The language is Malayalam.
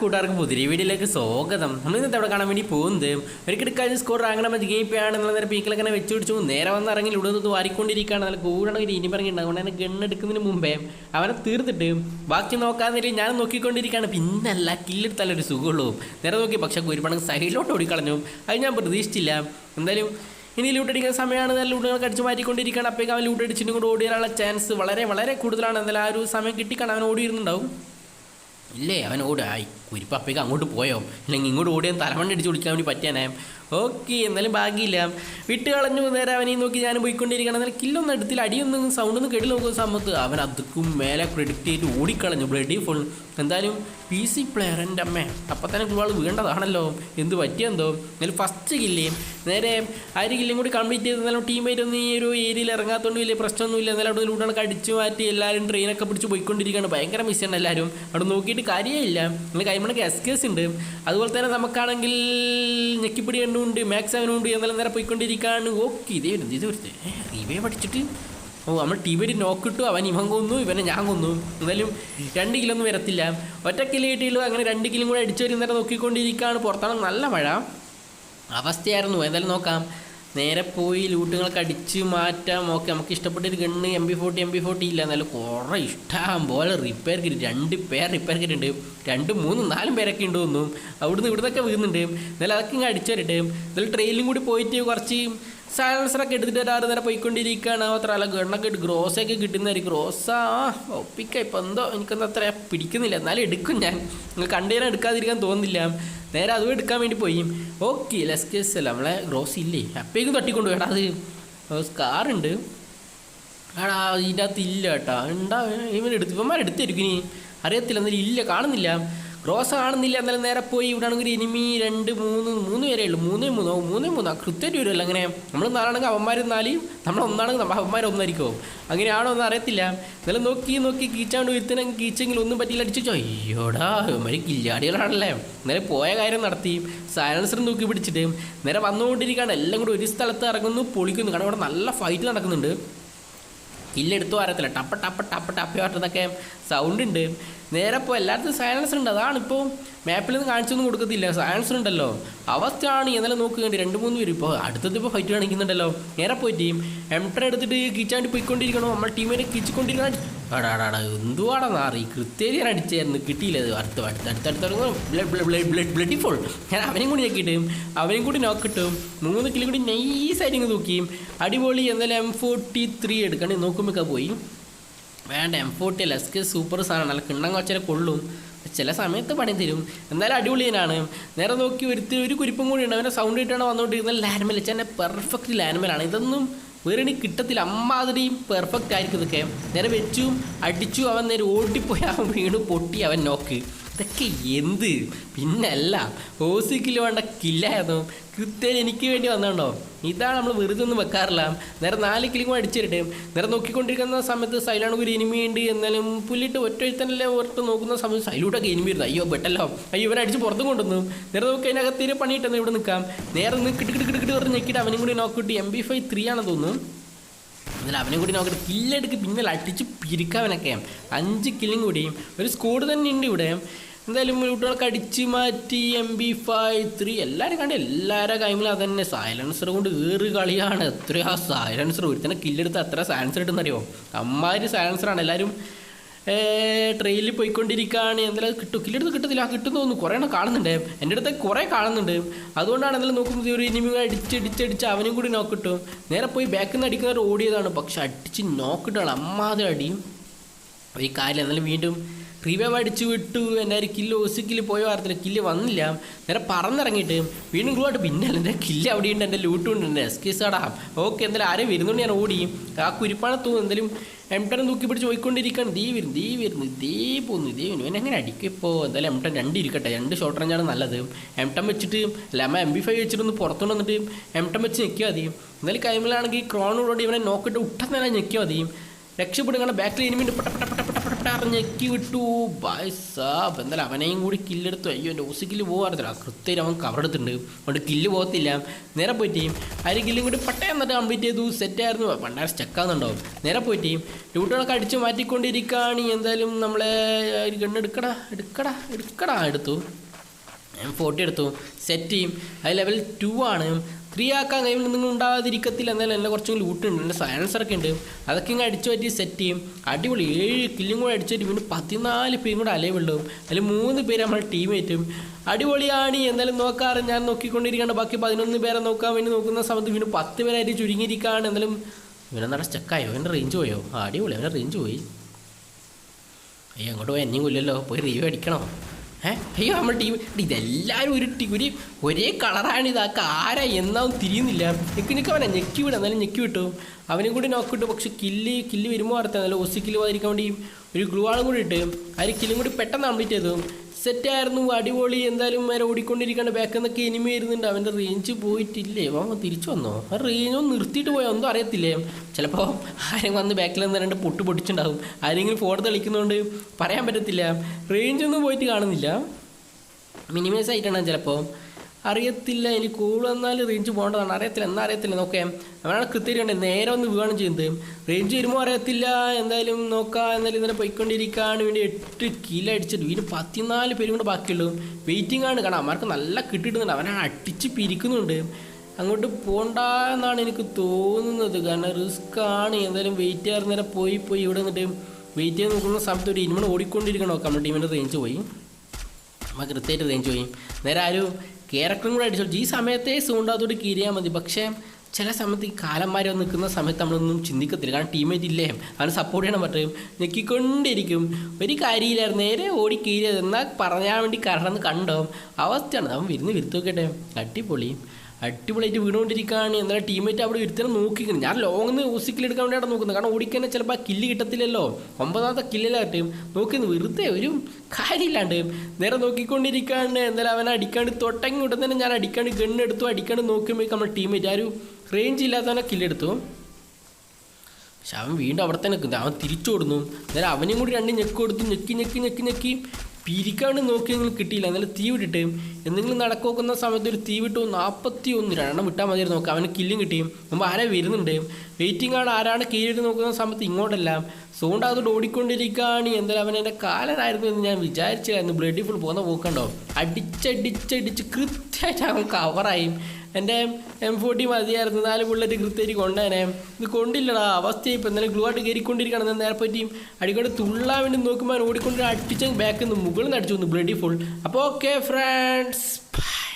കൂട്ടുകാർക്ക് പുതിരി വീഡിയോയിലേക്ക് സ്വാഗതം. നമ്മൾ ഇന്നത്തെ അവിടെ കാണാൻ വേണ്ടി പോകുന്നത് ഒരിക്കൽ കഴിഞ്ഞ സ്കോർ റാങ്ങണ മതി ഗെയിം ആണ്. എന്നുള്ള നേരം പീക്കിലൊക്കെ അങ്ങനെ വെച്ച് പിടിച്ചു. നേരെ വന്ന് ഇറങ്ങി ഇവിടെ നിന്ന് വാരിക്കൊണ്ടിരിക്കുകയാണ്. നല്ല കൂടാണ് ഒരു ഇനി പറഞ്ഞിട്ടുണ്ട് അതുകൊണ്ട് തന്നെ ഗണ്ണെടുക്കുന്നതിന് മുമ്പേ അവനെ തീർത്തിട്ട് ബാക്കി നോക്കാതെ ഞാൻ നോക്കിക്കൊണ്ടിരിക്കുകയാണ്. പിന്നല്ല കില്ലെടുത്താലും ഒരു സുഖമുള്ളൂ. നേരെ നോക്കി. പക്ഷേ കുരുപ്പണക്ക് സൈഡിലോട്ട് ഓടിക്കളഞ്ഞു. അത് ഞാൻ പ്രതീക്ഷിച്ചില്ല. എന്തായാലും ഇനി ലൂട്ട് അടിക്കുന്ന സമയമാണ്. നല്ല ലൂട്ടുകൾ അടിച്ച് മാറ്റിക്കൊണ്ടിരിക്കുകയാണ്. അപ്പോഴേക്കും അവൻ ലൂട്ട് അടിച്ചിട്ട് കൂടെ ഓടിയാനുള്ള ചാൻസ് വളരെ വളരെ കൂടുതലാണ്. എന്നാലും ആ ഒരു സമയം കിട്ടിക്കാണ് അവൻ ഓടിയിരുന്നുണ്ടാവും. ഇല്ലേ? അവൻ ഓടായി. കുരിപ്പ് അപ്പേക്ക് അങ്ങോട്ട് പോയോ? അല്ലെങ്കിൽ ഇങ്ങോട്ട് ഓടിയാൻ തലമണ്ണ അടിച്ച് കുടിക്കാൻ വേണ്ടി പറ്റിയാനേ. ഓക്കെ എന്നാലും ഭാഗ്യമില്ല. വിട്ട് കളഞ്ഞു നേരെ അവനെ നോക്കി ഞാൻ പോയിക്കൊണ്ടിരിക്കണം എന്നാൽ കില്ലൊന്നും എടുത്തില്ല. അടിയൊന്നും സൗണ്ട് ഒന്നും കേട്ടില്ല നോക്കുന്ന സമയത്ത് അവൻ അതുക്കും മേലെ പ്രെഡിക്റ്റ് ചെയ്ത് ഓടിക്കളഞ്ഞു. ബ്ലഡി ഫുൾ എന്തായാലും പി സി പ്ലെയർ എന്റെ അമ്മ. അപ്പം തന്നെ ഒരുപാട് വീണ്ടതാണല്ലോ എന്ത് പറ്റിയെന്തോ എന്നാലും ഫസ്റ്റ് കില്ലേ നേരെ ആ ഒരു കില്ലും കൂടി കംപ്ലീറ്റ് ചെയ്ത് എന്നാലും ടീമേറ്റ് ഒന്നും ഈ ഒരു ഏരിയയിൽ ഇറങ്ങാത്തതുകൊണ്ട് വലിയ പ്രശ്നമൊന്നുമില്ല എന്നാലും അവിടെ ലൂട്ടൊക്കെ അടിച്ചു മാറ്റി എല്ലാവരും ട്രെയിനൊക്കെ പിടിച്ച് പോയിക്കൊണ്ടിരിക്കുകയാണ്. ഭയങ്കര മിസ്സാണ് എല്ലാവരും. അവിടെ നോക്കിയിട്ട് കാര്യമില്ല നിങ്ങൾ കൈമണക്ക് എസ് കേസ് ഉണ്ട്. അതുപോലെ തന്നെ നമുക്കാണെങ്കിൽ ഞെക്കിപ്പിടി ഉണ്ട് മാക്സ് അവനുണ്ട് എന്നാലും നേരെ പോയിക്കൊണ്ടിരിക്കുകയാണ് ഓക്കെ ഇതേ വരുന്നത് ഇത് വരുന്നത് റീവേ പഠിച്ചിട്ട് ഓ നമ്മൾ ടി വി നോക്കിട്ടു അവൻ ഇവൻ കൊന്നു ഇവനെ ഞാൻ കൊന്നു. എന്തായാലും രണ്ട് കിലോ ഒന്നും വരത്തില്ല. ഒറ്റ കിലോ കിട്ടിയുള്ളൂ അങ്ങനെ രണ്ട് കിലോ കൂടെ അടിച്ചു വരുന്നേരം നോക്കിക്കൊണ്ടിരിക്കുകയാണ് പുറത്താണ് നല്ല മഴ. അവസ്ഥയായിരുന്നു. എന്തായാലും നോക്കാം. നേരെ പോയി ലൂട്ടുകളൊക്കെ അടിച്ച് മാറ്റാം. ഓക്കെ നമുക്ക് ഇഷ്ടപ്പെട്ട ഒരു gun M B forty M B forty ഇല്ല. എന്നാലും കുറേ ഇഷ്ടം പോലെ റിപ്പയർ കിട്ടി. രണ്ട് പേർ റിപ്പയർ കിട്ടിയിട്ടുണ്ട്. രണ്ട് മൂന്നും നാലും പേരൊക്കെ ഉണ്ട് തോന്നും അവിടുന്ന് ഇവിടുന്നൊക്കെ വീഴുന്നുണ്ട്. എന്നാലും അതൊക്കെ ഇങ്ങനെ അടിച്ചു വരട്ടെ. എന്നാലും ട്രെയിനിലും കൂടി പോയിട്ട് കുറച്ച് സൈലൻസറൊക്കെ എടുത്തിട്ട് ആറ് നേരം പോയിക്കൊണ്ടിരിക്കുകയാണ്. മാത്രമല്ല ഗണ്ണൊക്കെ ഇട്ട് ഗ്രോസൊക്കെ കിട്ടുന്നതായിരിക്കും. ഗ്രോസാ ഒപ്പിക്ക. ഇപ്പം എന്തോ എനിക്കൊന്നും അത്ര പിടിക്കുന്നില്ല. എന്നാലും എടുക്കും ഞാൻ. നിങ്ങൾ കണ്ടുകഴിഞ്ഞാൽ എടുക്കാതിരിക്കാൻ തോന്നുന്നില്ല. നേരെ അതും എടുക്കാൻ വേണ്ടി പോയി. ഓക്കെ ലെസ് കേസ് അല്ല നമ്മളെ ഗ്രോസ് ഇല്ലേ? അപ്പേക്കും തട്ടിക്കൊണ്ട് വേണം അത് സ്കാറുണ്ട് ആടാ ഇതിന്റെ അകത്ത് ഇല്ല കേട്ടാ. ഉണ്ടാവും ഇവൻ എടുത്ത്? എടുത്തിരിക്കും ഇനി? അറിയത്തില്ല. എന്നാലും ഇല്ല. കാണുന്നില്ല. റോസ കാണുന്നില്ല എന്നാലും നേരെ പോയി ഇവിടെ ആണെങ്കിൽ ഇനിമി രണ്ട് മൂന്ന് മൂന്ന് വരെ ഉള്ളൂ. മൂന്നേ മൂന്നോ മൂന്നേ മൂന്നോ. കൃത്യമായിട്ട് വരുമല്ലോ അങ്ങനെ നമ്മൾ നാലാണെങ്കിൽ അവന്മാർ നാല് നമ്മൾ ഒന്നാണെങ്കിൽ അവന്മാർ ഒന്നായിരിക്കും. അങ്ങനെയാണോ എന്ന് അറിയത്തില്ല. എന്നാലും നോക്കി നോക്കി കീച്ചാണ്ട് വരുത്തനെങ്കിൽ കീച്ചെങ്കിൽ ഒന്നും പറ്റിയില്ല. അടിച്ചു അയ്യോടാ അവന്മാർ കില്ലാടികളാണല്ലേ. നേരെ പോയ കാര്യം നടത്തി. സൈലൻസർ നോക്കി പിടിച്ചിട്ട് നേരെ വന്നുകൊണ്ടിരിക്കുകയാണ്. എല്ലാം കൂടി ഒരു സ്ഥലത്ത് ഇറങ്ങുന്നു പൊളിക്കുന്നു. കാരണം ഇവിടെ നല്ല ഫൈറ്റ് നടക്കുന്നുണ്ട്. കില്ലെടുത്തു അറിയത്തില്ല ടപ്പ ടപ്പ ടപ്പ ടപ്പ പറഞ്ഞതൊക്കെ സൗണ്ട് ഉണ്ട്. നേരെ ഇപ്പോൾ എല്ലായിടത്തും സയൻസ് ഉണ്ട്. അതാണിപ്പോൾ മാപ്പിൽ നിന്ന് കാണിച്ചൊന്നും കൊടുക്കത്തില്ല. സയൻസ് ഉണ്ടല്ലോ. അവസ്ഥയാണ് ഇന്നലെ നോക്കുകയുണ്ട് രണ്ട് മൂന്ന് പേര് ഇപ്പോൾ അടുത്തത് ഇപ്പോൾ ഫൈറ്റ് കാണിക്കുന്നുണ്ടല്ലോ. നേരെ പോയിട്ട് എംട്ര എടുത്തിട്ട് കിച്ചാണ്ട് പോയിക്കൊണ്ടിരിക്കണോ? നമ്മൾ ടീമിനെ കിച്ചിക്കൊണ്ടിരിക്കണം അടാടാടാ എന്തുവാടാ നാറി കൃത്യത ഞാൻ അടിച്ചായിരുന്നു കിട്ടിയില്ല അടുത്ത അടുത്ത് അടുത്തടുത്ത് അടുത്ത ബ്ലഡ് ബ്ലഡ് ഫോൾ ഞാൻ അവനെയും കൂടി നോക്കിയിട്ടും അവനെയും കൂടി നോക്കിട്ടും മൂന്ന് കിലോ കൂടി നൈസായിട്ട് ഇങ്ങ് തൂക്കിയും അടിപൊളി എന്തായാലും എം ഫോർട്ടി ത്രീ എടുക്കണേ നോക്കുമ്പോൾ പോയി. വേണ്ട എം ഫോർട്ടി അല്ല. എസ്കെ സൂപ്പർ സാധനമാണ് നല്ല കിണ്ണം കുറച്ചേരെ കൊള്ളും. ചില സമയത്ത് പണി തരും. എന്നാലും അടിപൊളി തന്നെയാണ് നേരെ നോക്കി ഒരുത്തി ഒരു കുരിപ്പും കൂടി ഉണ്ട്. അവന്റെ സൗണ്ട് ഇട്ടാണ് വന്നുകൊണ്ടിരിക്കുന്നത് ലാൻമൽ വെച്ചാൽ പെർഫെക്റ്റ് ലാൻമലാണ് ഇതൊന്നും വേറെ ഇനി കിട്ടത്തില്ല. അമ്മാതിരിയും പെർഫെക്റ്റ് ആയിരിക്കും ഇതൊക്കെ. നേരെ വെച്ചു അടിച്ചു അവൻ നേരെ ഓടിപ്പോയി അവൻ വീണ് പൊട്ടി അവൻ നോക്ക് ഇതൊക്കെ എന്ത്? പിന്നല്ല ഓസിക്കിൽ വേണ്ട കില്ലായിരുന്നു കൃത്യം എനിക്ക് വേണ്ടി വന്നോണ്ടോ ഇതാണ് നമ്മൾ വെറുതെ ഒന്നും വെക്കാറില്ല. നേരെ നാല് കിളിക്കും അടിച്ചിട്ട് നേരെ നോക്കിക്കൊണ്ടിരിക്കുന്ന സമയത്ത് സൈലാണ് ഒരു എനിമി ഉണ്ട്. എന്നാലും പുല്ലിട്ട് ഒറ്റ തന്നെ ഒരിട്ട് നോക്കുന്ന സമയത്ത് സൈലൂട്ടൊക്കെ എനിമി ഇരുന്നു അയ്യോ ബെട്ടല്ലോ അയ്യോ ഇവനെ അടിച്ച് പുറത്തും കൊണ്ടുവന്നു. നേരെ നോക്കി അതിനകത്ത് തീരെ പണിയിട്ടെന്ന് ഇവിടെ നിൽക്കാം. നേരെ നിന്ന് കിട്ട് കിട്ട് കിട്ട് കിട്ട് പറഞ്ഞ് ഞെക്കിയിട്ട് അവനും കൂടി നോക്കിയിട്ട് എം ബി ഫൈവ് ത്രീ ആണെന്ന് തോന്നുന്നു. എന്നാലും അവനും കൂടി നോക്കിയിട്ട് കില്ലെടുക്ക് പിന്നെ അടിച്ച് പിരിക്കാവനൊക്കെ അഞ്ച് കില്ലും കൂടിയും ഒരു സ്കോഡ് തന്നെ ഉണ്ട് ഇവിടെ. എന്തായാലും കുട്ടികളെ കടിച്ച് മാറ്റി എം ബി ഫൈവ് ത്രീ എല്ലാവരും കണ്ട് എല്ലാവരുടെ കൈമിലും തന്നെ സൈലൻസർ കൊണ്ട് ഏറ് കളിയാണ്. എത്രയാ സൈലൻസർ ഒരുത്തന്നെ കില്ലെടുത്ത് അത്ര സൈലൻസർ ഇട്ടെന്നറിയോ അമ്മാതിരി സൈലൻസറാണ് എല്ലാവരും ട്രെയിനിൽ പോയിക്കൊണ്ടിരിക്കുകയാണ് എന്തായാലും കിട്ടും. കില്ലെടുത്ത് കിട്ടത്തില്ല. ആ കിട്ടും തോന്നുന്നു. കുറേ എണ്ണം കാണുന്നുണ്ട്. എന്റെ അടുത്ത് കുറേ കാണുന്നുണ്ട്. അതുകൊണ്ടാണ് എന്തായാലും നോക്കുമ്പോൾ ഒരു ഇനിമി അടിച്ചടിച്ചടിച്ച് അവനും കൂടി നോക്കിട്ടു നേരെ പോയി ബാക്കിൽ നിന്ന് അടിക്കുന്നവർ ഓടിയതാണ് പക്ഷെ അടിച്ച് നോക്കിട്ടാണ് അമ്മാതിരി അടിയും. ഈ കാര്യം എന്നാലും വീണ്ടും റിവൈവ് അടിച്ചു വിട്ടു എല്ലാവരും കില്ല് ഒസിക്കിൽ പോയ വാർത്തയില്ല കില്ല് വന്നില്ല. നേരെ പറന്നിറങ്ങിയിട്ട് വീണ്ടും ഗ്രൂട്ട് പിന്നെ എന്റെ കില്ല് അവിടെ ഉണ്ട് എന്റെ ലൂട്ടും ഉണ്ട് എന്റെ എസ് കേസ് ഓക്കെ എന്തായാലും ആരും വരുന്നുണ്ട് ഞാൻ ഓടി. ആ കുരിപ്പാണ് തോന്നുന്നു എന്തായാലും എംടൻ തൂക്കി പിടിച്ച് പോയിക്കൊണ്ടിരിക്കുകയാണ്. ദീ വരുന്നു ദീ വരുന്നു ദീ പോകുന്നു ദീ വരുന്നു. എന്നെ എങ്ങനെ അടിക്കും ഇപ്പോൾ എന്തായാലും എംടൻ രണ്ട് ഇരിക്കട്ടെ രണ്ട് ഷോർട്ട് റേഞ്ചാണ് നല്ലത്. എംടൻ വെച്ചിട്ട് ലെമ എം ബി ഫൈവ് വെച്ചിട്ടൊന്ന് പുറത്തുകൊണ്ട് വന്നിട്ട് എംടൻ വെച്ച് ഞെക്കിയാൽ മതി. എന്നാലും കൈമിലാണെങ്കിൽ ക്രോണോട് ഇവനെ നോക്കിയിട്ട് ഉട്ടം തന്നെ ഞെക്കിയാൽ മതി. രക്ഷപ്പെടുക ബാക്കിൽ ഇനി പെട്ട പെട്ട പെട്ട പെട്ട പെട്ട ഞെക്കി വിട്ടു ബായ് സാബ്. എന്തായാലും അവനെയും കൂടി കില്ലെടുത്തു. അയ്യോ എന്റെ ഓസി കില്ല് പോകാറില്ല കൃത്യം അവൻ കവറെടുത്തിട്ടുണ്ട്. അതുകൊണ്ട് കില്ല് പോകത്തില്ല. നേരെ പോയിട്ടേയും ആര് കില്ലും കൂടി പട്ടയം എന്നിട്ട് കംപ്ലീറ്റ് ചെയ്തു. സെറ്റായിരുന്നു പണ്ടാരം സ്റ്റക്കാന്നുണ്ടാവും നേരെ പോയിട്ടേയും ഡ്യൂട്ടികളൊക്കെ അടിച്ച് മാറ്റിക്കൊണ്ടിരിക്കുകയാണ് എന്തായാലും നമ്മളെ ഗണ്ണെടുക്കടാ എടുക്കടാ എടുക്കടാ എടുത്തു. ഞാൻ ഫോർട്ടി എടുത്തു. സെറ്റ് ചെയ്യും. അത് ലെവൽ ടു ആണ്. ത്രീ ആക്കാൻ കഴിയുമ്പോൾ നിങ്ങൾ ഉണ്ടാകാതിരിക്കത്തില്ല എന്നാലും എന്നെ കുറച്ചും ലൂട്ടുണ്ട് എന്റെ സയൻസറൊക്കെ ഉണ്ട്. അതൊക്കെ ഇങ്ങനെ അടിച്ചു പറ്റി സെറ്റ് ചെയ്യും. അടിപൊളി. ഏഴ് കില്ലും കൂടെ അടിച്ചു പറ്റി. പിന്നെ പതിനാല് പേരും കൂടെ അലവുണ്ടാവും അതിൽ മൂന്ന് പേര് നമ്മുടെ ടീമേറ്റും അടിപൊളിയാണ്. എന്തായാലും നോക്കാറ്. ഞാൻ നോക്കിക്കൊണ്ടിരിക്കുകയാണ്. ബാക്കി പതിനൊന്ന് പേരെ നോക്കാൻ വേണ്ടി നോക്കുന്ന സമയത്ത് പിന്നെ പത്ത് പേരായിട്ട് ചുരുങ്ങിയിരിക്കുകയാണ്. എന്തായാലും ഇവനെന്താ സ്റ്റക്കായോ എന്റെ റേഞ്ച് പോയോ? ആ അടിപൊളി. അവന്റെ റേഞ്ച് പോയി. അയ്യോ അങ്ങോട്ട് പോയി. എന്നെയും കൊല്ലല്ലോ. പോയി റീവ് അടിക്കണോ. ഏ? അയ്യോ നമ്മുടെ ടീം. ഇതെല്ലാവരും ഒരു ടീ ഒരു ഒരേ കളറാണ് ഇതാക്ക. ആരാ എന്നാവും തിരിയുന്നില്ല. ഞെക്കി അവനെ. ഞെക്കി വിടും എന്നാലും ഞെക്കി വിട്ടു. അവനും കൂടി നോക്കിട്ടു പക്ഷെ കില്ല് കില്ല് വരുമ്പോൾ ഓർത്താൽ നല്ല ഒസി കില്ല് പോകാതിരിക്കാൻ വേണ്ടി ഒരു ഗ്ലൂ ആളും കൂടി ഇട്ട്. ആ ഒരു കില്ലും കൂടി പെട്ടെന്ന് കംപ്ലീറ്റ് ചെയ്തു. സെറ്റായിരുന്നു അടിപൊളി. എന്തായാലും വരെ ഓടിക്കൊണ്ടിരിക്കേണ്ട ബാക്കിൽ നിന്നൊക്കെ എനിമി വരുന്നുണ്ട്. അവന്റെ റേഞ്ച് പോയിട്ടില്ലേ? അവൻ തിരിച്ചു വന്നോ? ആ റേഞ്ച് ഒന്ന് നിർത്തിയിട്ട് പോയോ? ഒന്നും അറിയത്തില്ലേ? ചിലപ്പോൾ ആരെങ്കിലും വന്ന് ബാക്കിൽ നിന്ന് രണ്ട് പൊട്ട് പൊട്ടിച്ചിട്ടുണ്ടാകും ആരെങ്കിലും ഫോട്ടോ തെളിക്കുന്നതുകൊണ്ട് പറയാൻ പറ്റത്തില്ല. റേഞ്ച് ഒന്നും പോയിട്ട് കാണുന്നില്ല. മിനിമൈസ് ആയിട്ടാണ് ചിലപ്പോൾ അറിയത്തില്ല ഇനി കൂടുതൽ റേഞ്ച് പോകേണ്ടതാണ്. അറിയത്തില്ല എന്നാ അറിയത്തില്ല നോക്കേ. അവനാണ് കൃത്യമായിട്ട് നേരെ ഒന്ന് വീണം ചെയ്യുന്നത്. റേഞ്ച് വരുമ്പോൾ അറിയത്തില്ല എന്തായാലും നോക്കാം എന്തായാലും ഇന്നലെ പോയിക്കൊണ്ടിരിക്കാൻ വേണ്ടി എട്ട് കിലോ അടിച്ചിട്ട് വീണ്ടും പത്തിനാല് പേരും കൂടെ ബാക്കിയുള്ളൂ. വെയിറ്റിംഗ് ആണ്. കാരണം അവർക്ക് നല്ല കിട്ടിയിട്ടുണ്ട്. അവനാണ് അടിച്ച് പിരിക്കുന്നുണ്ട്. അങ്ങോട്ട് പോണ്ട എന്നാണ് എനിക്ക് തോന്നുന്നത്. കാരണം റിസ്ക് ആണ്. എന്തായാലും വെയിറ്റ് ചെയ്യാറ് നേരെ പോയി പോയി ഇവിടെ നിന്നിട്ട് വെയിറ്റ് ചെയ്ത് നോക്കുന്ന സമയത്ത് ഒരു ഇനിമൺ ഓടിക്കൊണ്ടിരിക്കണം. നോക്കാം നമ്മുടെ ടീമിന്റെ റേഞ്ച് പോയി. നമ്മൾ കൃത്യമായിട്ട് റേഞ്ച് പോയി. നേരെ ആരും ക്യാരക്ടറും കൂടെ അടിച്ചു ഈ സമയത്തെ സൂണ്ടാത്തോട് കീരിയാൽ മതി. പക്ഷേ ചില സമയത്ത് ഈ കാലന്മാരെ നിൽക്കുന്ന സമയത്ത് നമ്മളൊന്നും ചിന്തിക്കത്തില്ല. കാരണം ടീമേറ്റ് ഇല്ലേ? അവനെ സപ്പോർട്ട് ചെയ്യണം പറ്റും. ഞെക്കിക്കൊണ്ടിരിക്കും. ഒരു കാര്യമില്ലായിരുന്നു. നേരെ ഓടി കീരിയത് എന്നാൽ പറഞ്ഞാൽ വേണ്ടി കരണമെന്ന് കണ്ടോ? അവസ്ഥയാണ്. അവൻ വിരുന്ന് വിരുത്തോക്കട്ടെ അടിപൊളി. അടിപൊളിയായിട്ട് വീണുകൊണ്ടിരിക്കുകയാണ്. എന്നാലും ടീമേറ്റ് അവിടെ ഒരുത്തരം നോക്കിക്കണം ഞാൻ ലോങ്ങിൽ നിന്ന് ഊസിക്കിൽ എടുക്കാൻ വേണ്ടിയാണ് നോക്കുന്നത്. കാരണം ഓടിക്കാൻ ചിലപ്പോൾ ആ കില്ല് കിട്ടത്തില്ലല്ലോ. ഒമ്പതാമത്തെ കില്ലിലായിട്ട് നോക്കി വെറുതെ ഒരു കാര്യമില്ലാണ്ട് നേരെ നോക്കിക്കൊണ്ടിരിക്കുകയാണ്. എന്നാലും അവനെ അടിക്കാണ്ട് തൊട്ടങ്ങി ഉടൻ തന്നെ ഞാൻ അടിക്കാണ്ട് ഗണ്ണെടുത്തു അടിക്കാണ്ട് നോക്കുമ്പോൾ നമ്മുടെ ടീമേറ്റ് ആ ഒരു റേഞ്ച് ഇല്ലാത്തവനെ കില്ലെടുത്തു പക്ഷെ അവൻ വീണ്ടും അവിടെ തന്നെ നിൽക്കുന്നത് അവൻ തിരിച്ചോടുന്നു നേരെ അവനും കൂടി രണ്ട് ഞെക്ക് കൊടുത്തു. ഞെക്കി ഞെക്കി ഞെക്കി ഞെക്കി. പിരിക്കാണ്ട് നോക്കിയെങ്കിലും കിട്ടിയില്ല. എന്നാലും തീ വിട്ടിട്ട് എന്തെങ്കിലും നടക്കുന്ന സമയത്ത് ഒരു തീ വിട്ടു നാൽപ്പത്തി ഒന്ന് രണ്ടെണ്ണം വിട്ടാൽ മതി നോക്കാം അവന് കില്ലും കിട്ടിയും. മുമ്പ് ആരാ വരുന്നുണ്ട്? വെയിറ്റിംഗ് ആണ് ആരാണ് കീഴിട്ട് നോക്കുന്ന സമയത്ത് ഇങ്ങോട്ടെല്ലാം. സോണ്ട് അതുകൊണ്ട് ഓടിക്കൊണ്ടിരിക്കുകയാണ്. എന്തായാലും അവൻ എന്റെ കാലനായിരുന്നു എന്ന് ഞാൻ വിചാരിച്ചില്ലായിരുന്നു ബ്ലഡി ഫുൾ പോകുന്ന പോക്കണ്ടോ? അടിച്ചടിച്ചടിച്ച് കൃത്യമായിട്ട് അവൻ കവറായി എന്റെ എം ഫോർട്ടി മതിയായിരുന്നു. നാല് ബുള്ളറ്റ് കൃത്യമായിട്ട് കൊണ്ടേനെ. ഇത് കൊണ്ടില്ലടാ. അവസ്ഥ ഇപ്പം എന്തായാലും ഗ്ലൂ ആയിട്ട് കയറിക്കൊണ്ടിരിക്കണം എന്നാൽ നേരെ പറ്റിയും. അടിക്കടി തുള്ളാൻ വേണ്ടി നോക്കുമ്പോൾ ഓടിക്കൊണ്ട് അടിച്ച് ബാക്കിൽ നിന്ന് മുകളിൽ നിന്ന് അടിച്ചു വന്നു. ബ്ലഡി ഫുൾ അപ്പോൾ ഓക്കെ ഫ്രണ്ട്സ് this